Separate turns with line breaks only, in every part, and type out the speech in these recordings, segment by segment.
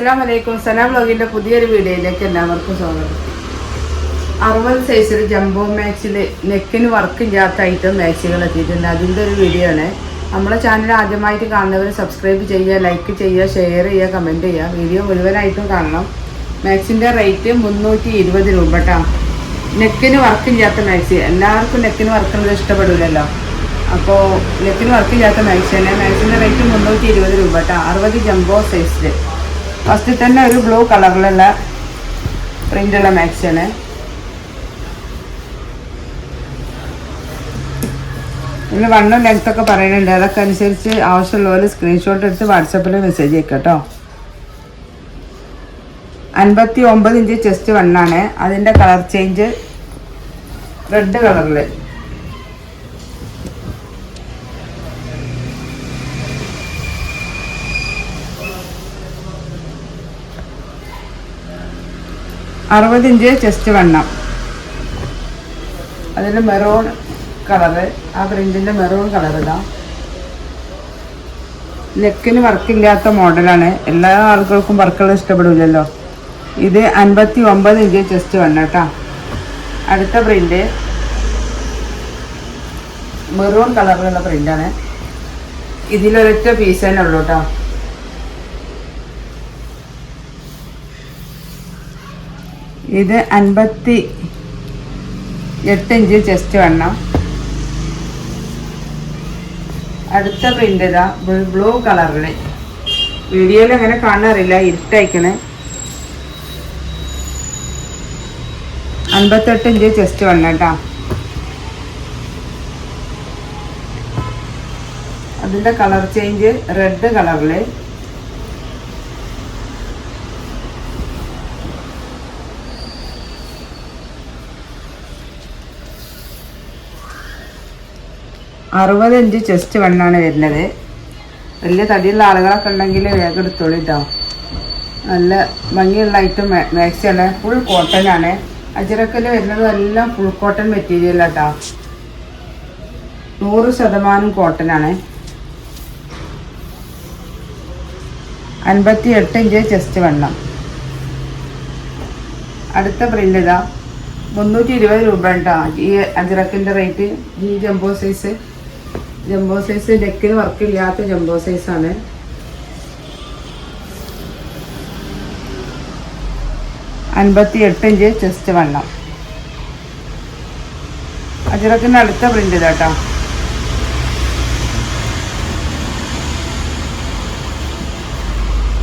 അസ്സലാം വലൈക്കും സലാം ബ്ലോഗിന്റെ പുതിയൊരു വീഡിയോയിലേക്ക് എല്ലാവർക്കും സ്വാഗതം. അറുപത് സൈസിൽ ജംബോ മാക്സിൽ നെക്കിന് വർക്ക് ഇല്ലാത്ത ഐറ്റം മാക്സികൾ എത്തിയിട്ടുണ്ട്. അതിന്റെ ഒരു വീഡിയോ ആണ്. നമ്മളെ ചാനൽ ആദ്യമായിട്ട് കാണുന്നവർ സബ്സ്ക്രൈബ് ചെയ്യുക ലൈക്ക് ചെയ്യുക ഷെയർ ചെയ്യുക കമന്റ് ചെയ്യുക. വീഡിയോ മുഴുവനായിട്ടും കാണണം. മാക്സിന്റെ റേറ്റ് മുന്നൂറ്റി ഇരുപത് രൂപ കേട്ടോ നെക്കിന് വർക്ക് ഇല്ലാത്ത മാക്സി എല്ലാവർക്കും നെക്കിന് വർക്കുന്നത് ഇഷ്ടപ്പെടില്ലല്ലോ അപ്പോൾ നെക്കിന് വർക്ക് ഇല്ലാത്ത തന്നെ. മാക്സിന്റെ റേറ്റ് മുന്നൂറ്റി ഇരുപത് രൂപ കേട്ടോ അറുപത് ജംബോ സൈസിൽ ഫസ്റ്റ് തന്നെ ഒരു ബ്ലൂ കളറിലുള്ള പ്രിന്റുള്ള മാക്സിയാണ് ഇതിൽ വണ്ണം ലെങ്ത് ഒക്കെ പറയുന്നുണ്ട്. അതൊക്കെ അനുസരിച്ച് ആവശ്യമുള്ളവർ സ്ക്രീൻഷോട്ട് എടുത്ത് വാട്സപ്പിൽ മെസ്സേജ് അയക്കാം കേട്ടോ. അൻപത്തി ഒമ്പത് ഇഞ്ച് ചെസ്റ്റ് വണ്ണാണ് അതിന്റെ കളർ ചേഞ്ച് റെഡ് കളറിൽ അറുപത് ഇഞ്ച് ചെസ്റ്റ് വണ്ണം. അതിൽ മെറൂൺ കളറ് ആ പ്രിന്റിന്റെ മെറൂൺ കളർ ഇതാ. നെക്കിന് വർക്കില്ലാത്ത മോഡലാണ് എല്ലാ ആളുകൾക്കും വർക്കുകൾ ഇഷ്ടപ്പെടില്ലല്ലോ ഇത് അൻപത്തി ഒമ്പത് ഇഞ്ച് ചെസ്റ്റ് വണ്ണം കേട്ടോ. അടുത്ത പ്രിന്റ് മെറൂൺ കളറിലുള്ള പ്രിന്റാണ് ഇതിലൊരൊറ്റ പീസ് തന്നെ ഉള്ളൂ കേട്ടോ. ഇത് അൻപത്തി എട്ട് ഇഞ്ച് ചെസ്റ്റ് വണ്ണം. അടുത്ത പ്രിന്റ് ഇതാ ബ്ലൂ കളറിൽ വീഡിയോയിൽ അങ്ങനെ കാണാറില്ല ഇരുട്ടയക്കണേ. അൻപത്തെട്ട് ഇഞ്ച് ചെസ്റ്റ് വണ്ണം കേട്ടോ. അതിന്റെ കളർ ചേഞ്ച് റെഡ് കളറിൽ അറുപത് ഇഞ്ച് ചെസ്റ്റ് വണ്ണാണ് വരുന്നത്. വലിയ തടിയുള്ള ആളുകളൊക്കെ ഉണ്ടെങ്കിൽ വേഗം എടുത്തോളൂ കേട്ടോ നല്ല ഭംഗിയുള്ള ഐറ്റം മാക്സിയാണ് ഫുൾ കോട്ടൺ ആണ്. അജിറക്കൽ വരുന്നത് എല്ലാം ഫുൾ കോട്ടൺ മെറ്റീരിയൽ കേട്ടോ നൂറ് ശതമാനം കോട്ടൺ ആണ്. അൻപത്തി എട്ട് ഇഞ്ച് ചെസ്റ്റ് വണ്ണം. അടുത്ത പ്രിന്റ് ഇതാ. മുന്നൂറ്റി ഇരുപത് രൂപ കേട്ടോ ഈ അജിറക്കിന്റെ റേറ്റ് ഈ ജംബോ സൈസ് ജംബോ സൈസ് നെക്കിന് വർക്കില്ലാത്ത ജംബോ സൈസാണ്. അൻപത്തി എട്ട് ഇഞ്ച് ചെസ്റ്റ് വണ്ണം. അജിറക്കിന്റെ അടുത്ത പ്രിന്റ് ഇതാട്ടോ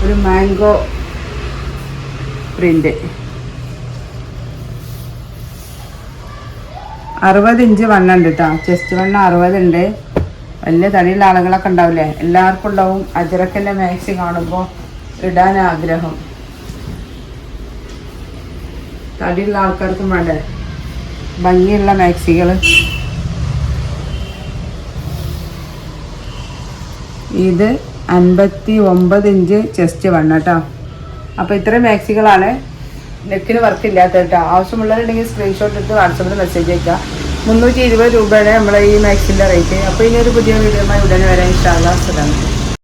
ഒരു മാംഗോ പ്രിന്റ് അറുപത് ഇഞ്ച് വണ്ണം ഉണ്ട് കേട്ടോ ചെസ്റ്റ് വണ്ണം അറുപതുണ്ട് വലിയ തടിയുള്ള ആളുകളൊക്കെ ഉണ്ടാവില്ലേ? എല്ലാവർക്കും ഉണ്ടാവും. അജറക്കന്റെ മാക്സി കാണുമ്പോൾ ഇടാൻ ആഗ്രഹം. തടിയുള്ള ആൾക്കാർക്കും വേണ്ടേ? ഭംഗിയുള്ള മാക്സികൾ ഇത് അൻപത്തി ഒമ്പത് ഇഞ്ച് ചെസ്റ്റ് വണ്ണ കേട്ടോ. അപ്പോൾ ഇത്രയും മാക്സികളാണ്. നെക്കിന് വർക്ക് ഇല്ലാത്ത കേട്ടോ. ആവശ്യമുള്ളവരുണ്ടെങ്കിൽ സ്ക്രീൻഷോട്ട് എടുത്ത് വാട്സപ്പിൽ മെസ്സേജ് അയക്കുക. മുന്നൂറ്റി ഇരുപത് രൂപയുടെ നമ്മളെ ഈ മാക്സിന്റെ റേറ്റ് അപ്പോൾ ഇനി ഒരു പുതിയ വീഡിയോ ഉടനെ വരാൻ ഇഷ്ടമാകാം